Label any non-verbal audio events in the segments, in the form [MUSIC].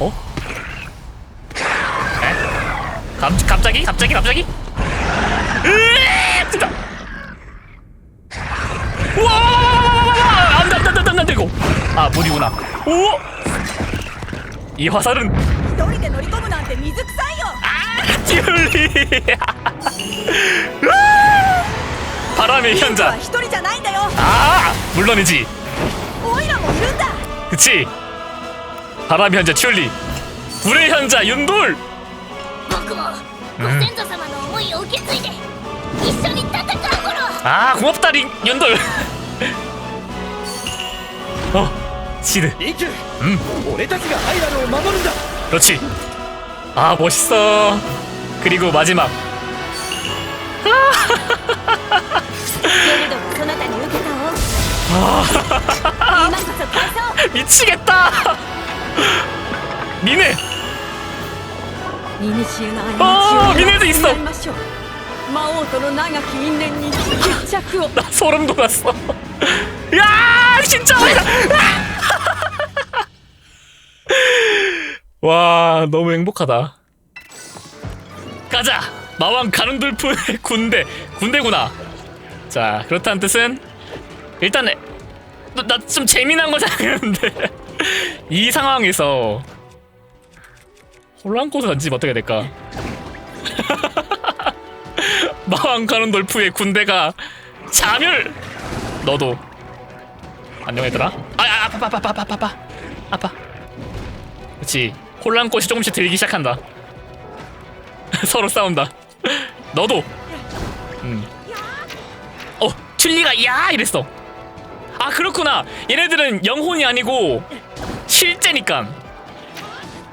어? 에? 감, 갑자기? 갑자기? 갑자기? 으에! 진짜! 우와! 안 돼, 안 돼, 안 돼, 안 돼, 안 돼, 이거! 아, 물이구나. 오! 이 화살은 一人で乗り込むなんて水臭いよ 아, 찌울리! [LAUGHS] 바람의 は 현자. 一人じゃないんだよ 아, 물론이지. オイラもいるんだ 그치? 바람의 현자 튤리. 불의 현자 윤돌. 僕もご先祖様の思いを受け継いで一緒に戦う頃 아, 고맙다 링 윤돌. 어, 시드. リク 음, 俺たちがハイラルを守るんだ 그렇지. 아, 멋있어. 그리고 마지막. ゲルドがそなたに受けたを今こそ返そう 미치겠다. 미네. 아, 미네도 있어. 나 소름 돋았어. 야, 진짜 와, 너무 행복하다. 가자. 마왕 가룬돌프의 군대. 군대구나. 자, 그렇다는 뜻은 일단 나좀 재미난 거 생각했는데. 이 상황에서 혼란꽃을 던지면 어떻게 될까? [LAUGHS] 마왕 가눈돌프의 군대가 자멸. 너도 안녕 얘들아. 아, 아 아파 아파 아파 아파 아파 아파. 그렇지. 혼란꽃이 조금씩 들기 시작한다. [LAUGHS] 서로 싸운다. 너도. 음. 어, 튤리가 야 이랬어. 아 그렇구나. 얘네들은 영혼이 아니고 실제니까.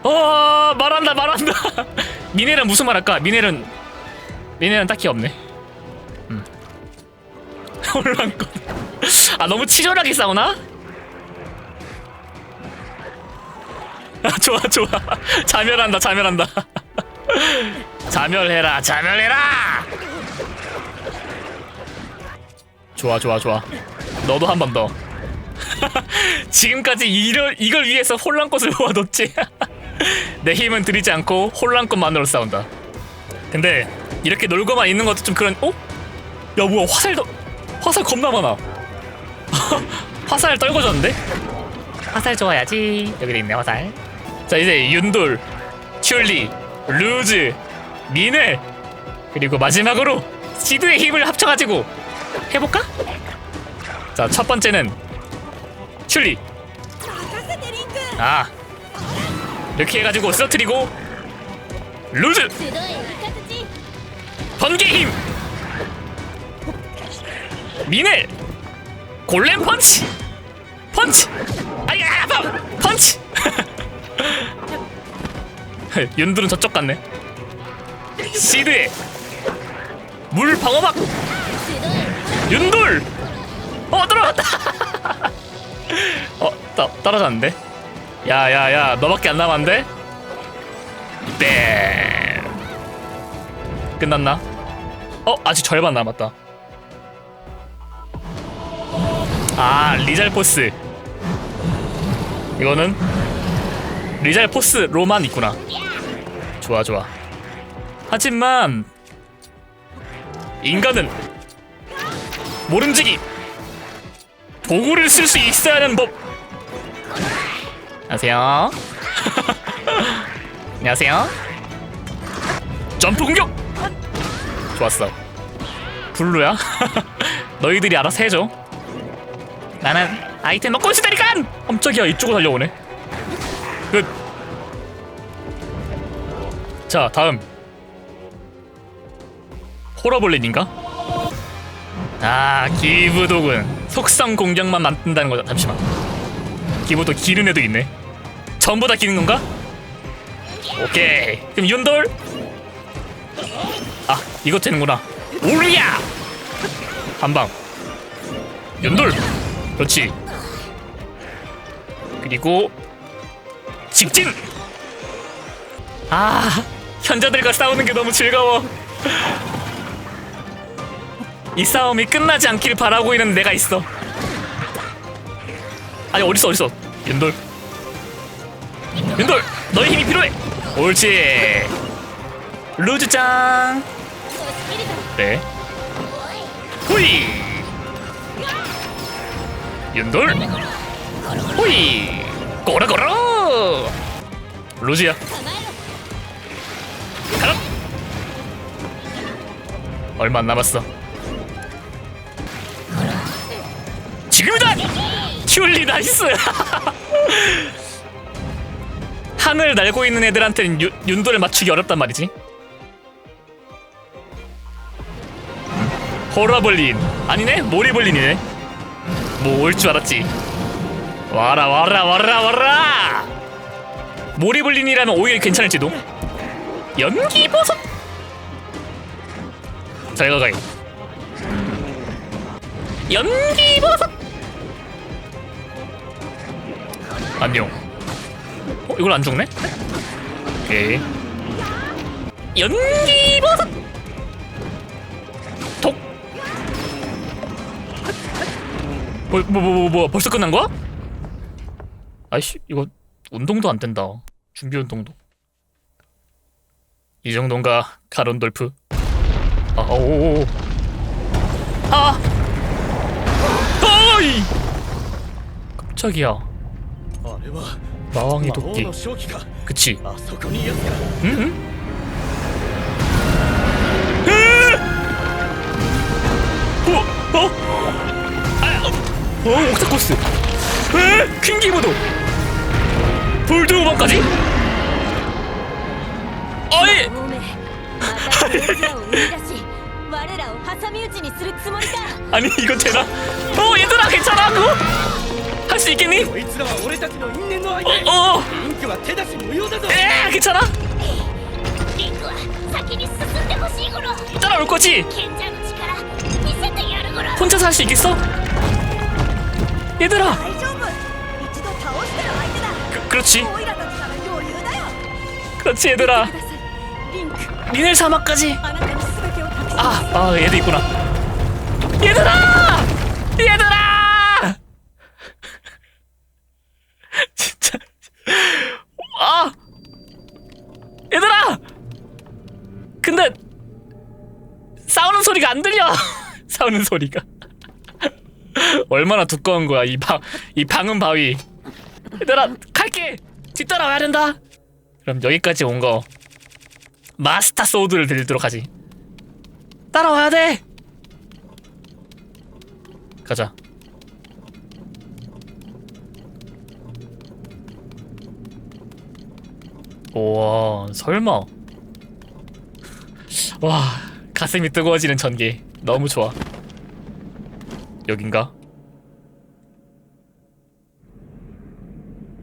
어 말한다 말한다. [LAUGHS] 미네는 무슨 말할까? 미네는 미네는 딱히 없네. 음. [LAUGHS] 혼란꽃. [LAUGHS] 아 너무 치졸하게 싸우나? 아, 좋아 좋아 자멸한다 자멸한다 자멸해라 자멸해라 좋아 좋아 좋아 너도 한 번더 [LAUGHS] 지금까지 이걸, 이걸 위해서 혼란꽃을 모아뒀지 [LAUGHS] 내 힘은 들이지 않고 혼란꽃만으로 싸운다 근데 이렇게 놀고만 있는 것도 좀 그런 어? 야 뭐야 화살도 화살 겁나 많아 [LAUGHS] 화살 떨궈졌는데? 화살 좋아야지 여기 있네 화살 자 이제 윤돌 튤리 루즈 미네 그리고 마지막으로 시드의 힘을 합쳐가지고 해볼까? 자 첫 번째는 슐리. 아 이렇게 해가지고 쓰러뜨리고 루즈. 번개 힘. 미네. 골렘 펀치. 펀치. 아야 아파. 펀치. [LAUGHS] 연두는 저쪽 같네. 시드 물 방어막. 윤돌 어 들어갔다. 어 떠, 떨어졌는데? 야야야 너밖에 안 남았는데? 땡 끝났나? 어 아직 절반 남았다. 아 리잘포스. 이거는 리잘포스로만 있구나. 좋아 좋아. 하지만 인간은 모름지기 도구를 쓸 수 있어야 하는 법 안녕하세요. [LAUGHS] 안녕하세요. 점프 공격! 좋았어. 블루야? [LAUGHS] 너희들이 알아서 해줘. 나는 아이템 먹고 있으니까 깜짝이야 이쪽으로 달려오네. 끝 자 다음. 호러볼린인가? 아 기부독은 속성 공격만 만든다는 거다. 잠시만. 기부독 기른 애도 있네 전부 다 기는 건가? 오케이. 그럼 윤돌? 아 이거 되는구나. 오리야! 한방. 윤돌! 그렇지. 그리고 직진! 아 현자들과 싸우는 게 너무 즐거워. 이 싸움이 끝나지 않길 바라고 있는 내가 있어. 아니 어딨어 어딨어? 윤돌. 윤돌 너의 힘이 필요해. 옳지. 루즈짱. 네. 후이. 윤돌. 후이. 꼬라꼬라. 루즈야. 가라. 얼마 안 남았어. 지금이다! 튤리 나이스! [LAUGHS] 하늘 날고 있는 애들한테는 유, 윤도를 맞추기 어렵단 말이지. 호라볼린. 아니네? 모리볼린이네. 뭐 올 줄 알았지. 와라 와라 와라 와라! 모리볼린이라면 오히려 괜찮을지도. 연기 버섯! 잘 가가이 연기 버섯! 안녕 어 이걸 안 죽네 오케이 연기 버섯 톡 뭐, 뭐, 뭐, 뭐, 뭐, 벌써 끝난 거야? 아이씨, 이거 운동도 안 된다. 준비 운동도. 이 정도인가, 가론돌프. 아, 오, 아, 어이! 깜짝이야. あれは 마왕의 도끼. 그치. 응? 응? 어? 어? 어 옥타코스. 에? 퀸기보도. 볼드우먼까지? 아니. 아니 이거 되나? 어 얘들아 괜찮아 그거? 할 수 있겠니? こいつらは俺たちの因縁の相手 어, 어, リンクは手出し無用だぞ 에 괜찮아? リンクは先に進んでほしい頃 따라올 거지? 賢者の力見せてやる頃 혼자서 할 수 있겠어? 얘들아 大丈夫一度倒してる相手だ 그, 그렇지 オイラたちなら余裕だよ 그렇지 얘들아 くださいリンク 니넬 사막까지 あなたに全てを託し 아, 아 얘도 있구나 얘들아! 얘들아! 싸우는 소리가. [LAUGHS] 얼마나 두꺼운 거야 이 방, 이 방음 바위. 얘들아 갈게! 뒤따라와야 된다! 그럼 여기까지 온 거. 마스터 소드를 들도록 하지. 따라와야 돼! 가자. 우와 설마. [LAUGHS] 와 가슴이 뜨거워지는 전개 너무 좋아 여긴가?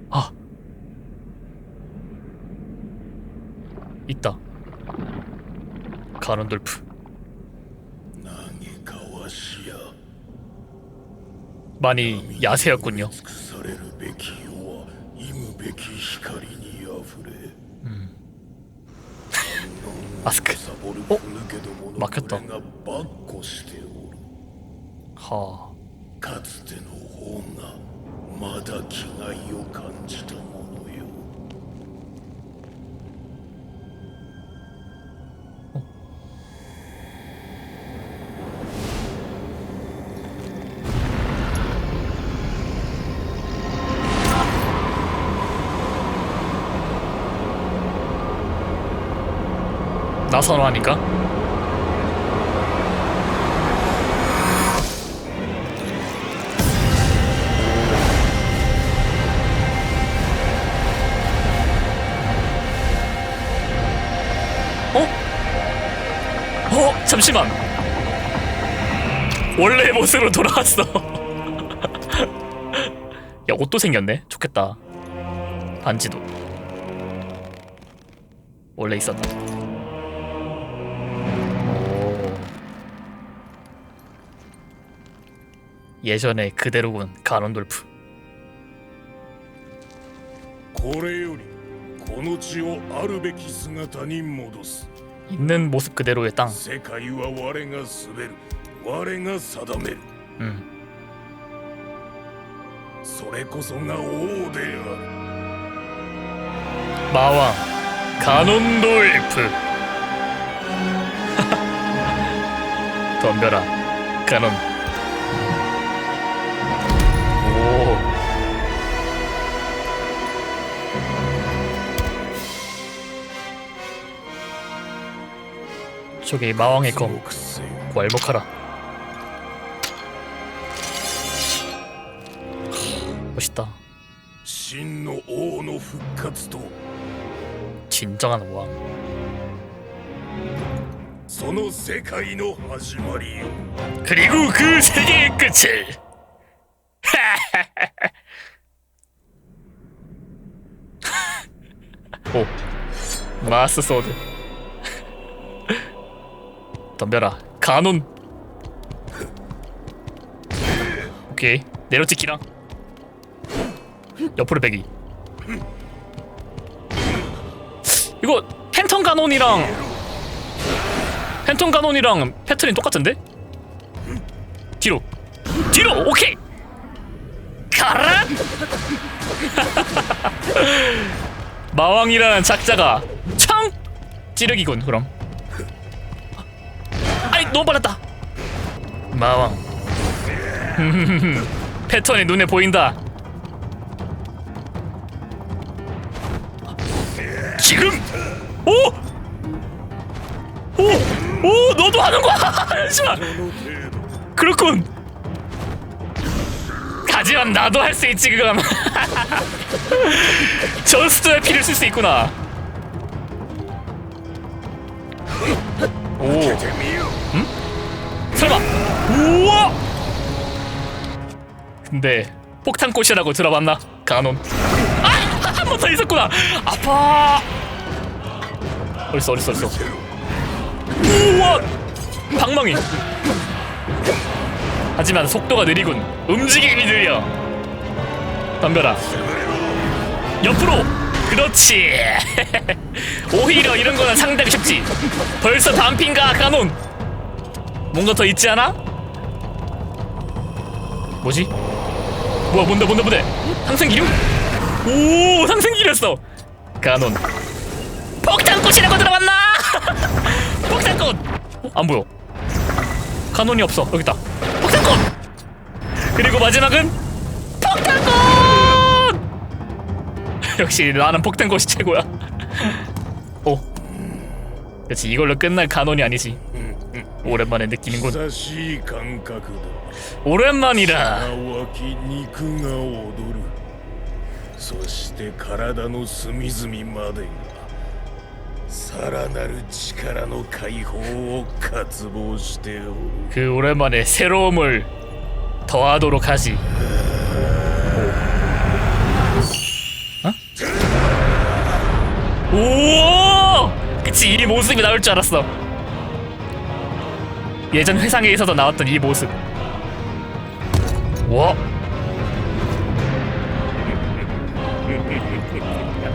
아 있다 가론돌프 많이 야세였군요 음. 마스크 어? 막혔다 どもの負けたこれがばっこしておる 하 かつての方がまだ気概を感じたものよ 나선호 하니까 잠시만 원래 모습으로 돌아왔어 [LAUGHS] 야 옷도 생겼네 좋겠다 반지도 원래 있었다 오. 예전에 그대로군 가론돌프 これよりこの地をあるべき姿に戻す 있는 모습 그대로의 땅 世界は我が滑る我が定める 음. それこそが王である 마왕 가논돌프 덤벼라 가논 저기 마왕의 검. 괄목하라. 멋있다. 진정한 왕. 그리고 그 세계의 끝을. [LAUGHS] 오. 마스 소드. 덤벼라. 가논. 오케이. 내려찍기랑. 옆으로 배기. 이거 팬텀 가논이랑 팬텀 가논이랑 패턴이 똑같은데? 뒤로. 뒤로! 오케이! 가라! [LAUGHS] 마왕이라는 작자가 청 찌르기군 그럼 너무 빨랐다. 마왕. [LAUGHS] 패턴이 눈에 보인다. 지금! 오! 오! 오! 너도 하는 거야! [LAUGHS] 잠시만! 그렇군! 하지만 나도 할 수 있지 그럼 [LAUGHS] 전스도에 피를 쓸 수 있구나 오 근데 폭탄꽃이라고 들어봤나? 가논. 아, 한 번 더 있었구나. 아파. 어딨어, 어딨어, 어딨어. 우와, 방망이. 하지만 속도가 느리군. 움직임이 느려. 덤벼라. 옆으로. 그렇지. [LAUGHS] 오히려 이런 거는 상당히 쉽지. 벌써 반핀가 가논. 뭔가 더 있지 않아? 뭐지? 뭐야 뭔데 뭔데 뭔데? 상승 기류? 오 상승 기류였어. 가논. 폭탄꽃이라고 들어봤나? [LAUGHS] 폭탄꽃. 어, 안 보여. 가논이 없어. 여기 있다. 폭탄꽃. 그리고 마지막은 폭탄꽃. [LAUGHS] 역시 나는 폭탄꽃이 최고야. [LAUGHS] 오. 그렇지 이걸로 끝날 가논이 아니지. 오랜만에 느끼는군. 久しい感覚だ 오랜만이라. わき肉が踊るそして体の隅々までがさらなる力の解放を渇望しておる 그 오랜만에 새로움을 더하도록 하지. 어? 오! 그치 이 모습이 나올 줄 알았어. 예전 회상에있어서 나왔던 이 모습 와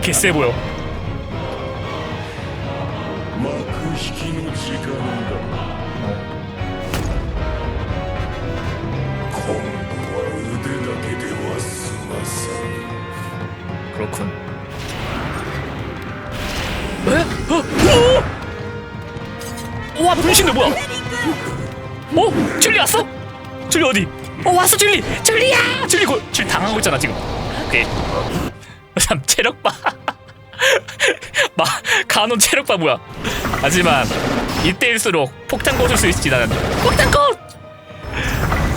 개쎄 보여 그렇군. 에? 어? 어? 어? 와 분신들 뭐야? 뭐? 줄리 왔어? 줄리 어디? 어 왔어 줄리! 줄리야! 줄리 골! 줄리 당하고 있잖아 지금. 오케이. 참 체력 봐. 막 간호 체력 봐 뭐야. 하지만 이때일수록 폭탄 꽂을 수 있지 나는. 폭탄 꽂!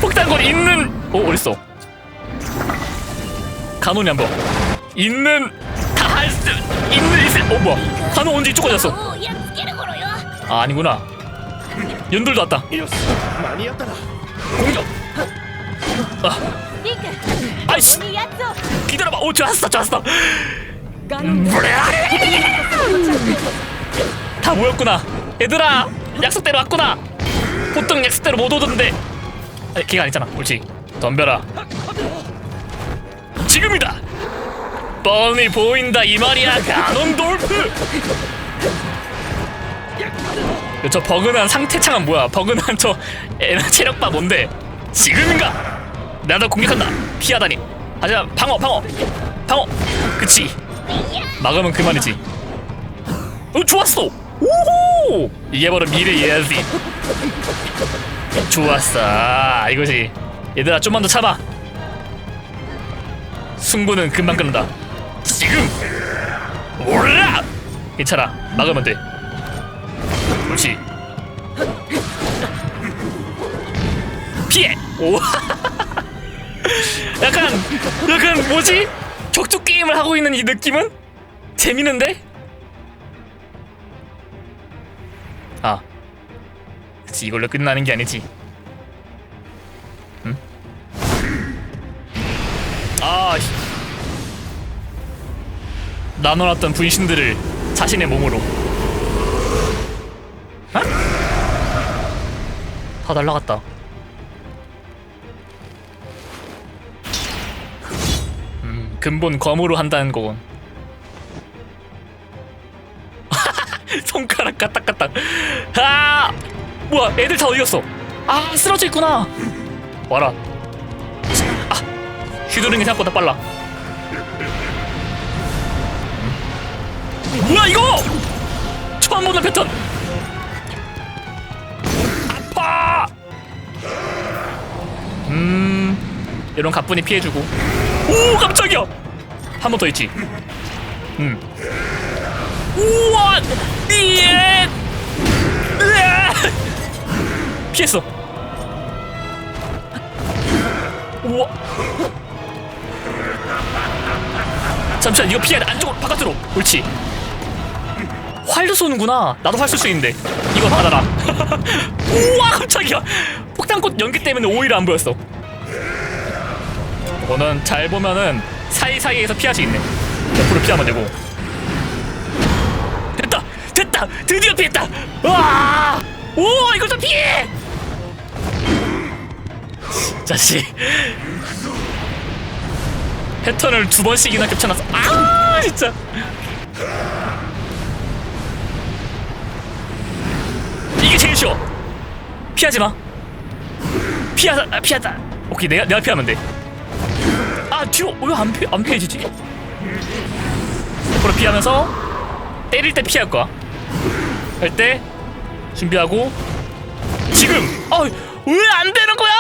폭탄 꽂 있는 어 어딨어? 간호이 한번 있는 다 할 수 있는 있을 어 뭐야 간호 언제 이쪽 가졌어? 어, 아 아니구나 연돌도 왔다. 공격. 아, 아이씨. 기다려봐. 오, 좋았어, 좋았어. 아! 다 모였구나. 얘들아, 약속대로 왔구나. 보통 약속대로 못 오던데. 아니, 걔가 아니잖아. 옳지. 덤벼라. 지금이다. 뻔히 보인다 이 말이야. 그 가논 돌프. 저 버그난 상태창은 뭐야 버그난 저 체력바 뭔데 지금인가 나도 공격한다 피하다니 하지만 방어 방어 방어 그치 막으면 그만이지. 어 좋았어. 오호 이게 바로 미래 예지. 좋았어 아, 이거지. 얘들아 좀만 더 참아. 승부는 금방 끝난다. 지금 올라. 괜찮아 막으면 돼. 그렇지. 피해. 오. [LAUGHS] 약간 약간 뭐지? 격투 게임을 하고 있는 이 느낌은 재밌는데? 아, 그치 이걸로 끝나는 게 아니지. 응? 아, 씨. 나눠놨던 분신들을 자신의 몸으로. 어? 다 날라갔다. 음, 근본 검으로 한다는 거군. [LAUGHS] 손가락 까딱까딱. 아, 뭐야? 애들 다 어디 갔어? 아, 쓰러져 있구나. 와라. 아, 휘두르는 게 생각보다 빨라. 음. 뭐야 이거? 처음 보는 패턴. 음, 이런 가뿐히 피해주고. 오, 깜짝이야. 한 번 더 있지. 음. 우와! 예! 피했어. 우와. 잠시만 이거 피해 안쪽으로 바깥으로. 옳지. 활도 쏘는구나. 나도 활 쏠 수 있는데. 이거 받아라. [LAUGHS] 우와 깜짝이야. 폭탄꽃 연기 때문에 오히려 안 보였어. 이거는 잘 보면은 사이사이에서 피할 수 있네. 옆으로 피하면 되고. 됐다! 됐다! 드디어 피했다! 와! 오! 이걸 좀 피해! [LAUGHS] 자식. 패턴을 두 번씩이나 겹쳐놨어. 아! 진짜. 이게 제일 쉬워. 피하지 마. 피하자, 아, 피하자. 오케이, 내가 내가 피하면 돼. 아 뒤로 왜안 피, 안 피해지지? 옆으로 피하면서 때릴 때 피할 거야. 할 때 준비하고 지금 어왜 안 되는 거야?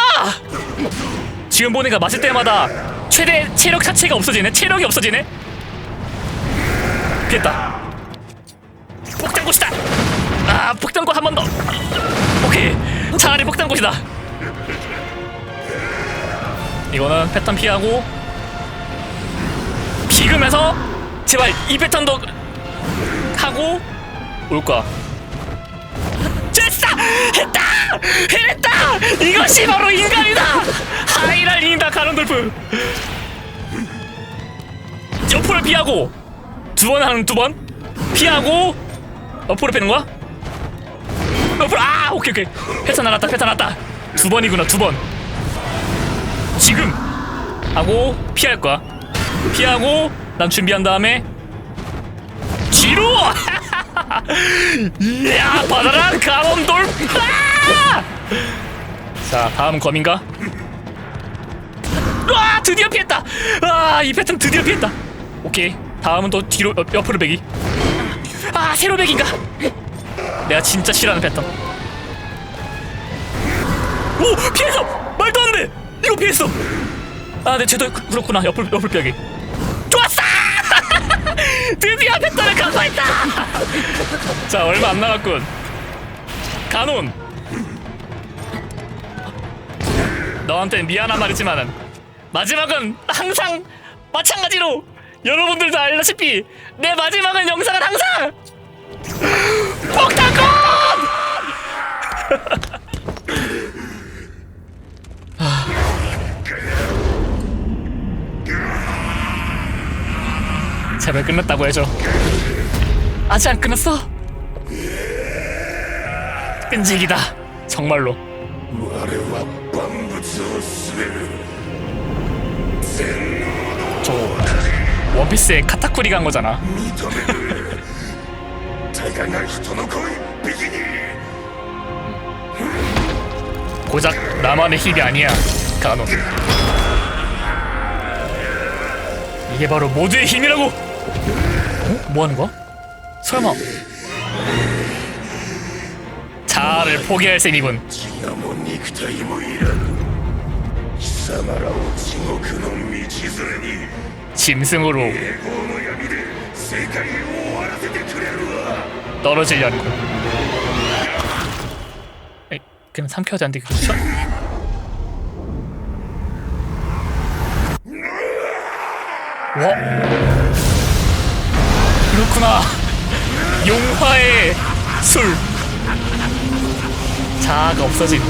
지금 보니까 맞을 때마다 최대 체력 자체가 없어지네. 체력이 없어지네. 피했다. 아 폭탄꽃 한 번 더. 오케이 차라리 폭탄꽃이다. 이거는 패턴 피하고 비금해서 제발 이 패턴도 하고 올 거야. 됐다! 했다! 해냈다! 이것이 바로 인간이다! 하이랄린이다 가론돌프! 옆으로 피하고 두 번 하는 두 번 피하고 옆으로 빼는 거야? 옆으로 아 오케이 오케이 패턴 나갔다 패턴 나갔다 두 번이구나 두번 지금 하고 피할 거야. 피하고 난 준비한 다음에 뒤로. [LAUGHS] 이야 받아라 가론 돌파. 자 다음 검인가? 와 드디어 피했다. 아이 패턴 드디어 피했다. 오케이 다음은 또 뒤로 옆, 옆으로 배기. 아 세로 배기인가? 내가 진짜 싫어하는 패턴. 오 피했어 말도 안 돼. 이거 피했어. 아, 네, 쟤도 그- 그렇구나. 옆을 옆을 뼈기. 좋았어! [LAUGHS] 드디어 패턴을 강화했다. 자, 얼마 안 남았군. 가논. 너한테 미안한 말이지만은 마지막은 항상 마찬가지로 여러분들도 알다시피 내 마지막은 영상은 항상! 제발 끝났다고 해줘. 아직 안 끝났어? 끈질기다. 정말로. 我は万物を滑る 저 원피스에 카타쿠리 간 거잖아. 認める たかが人の子一匹に 고작 나만의 힘이 아니야. 가논. 이게 바로 모두의 힘이라고. 뭐 하는 거야? 설마 자아를 포기할 셈이군 血も肉体もいらぬ貴様らを地獄の道連れに 짐승으로 栄光の闇で世界を 떨어지려는 거 에, 그냥 삼켜야지 안돼 그렇죠? 와 그렇구나. 용화의 술. 자아가 없어진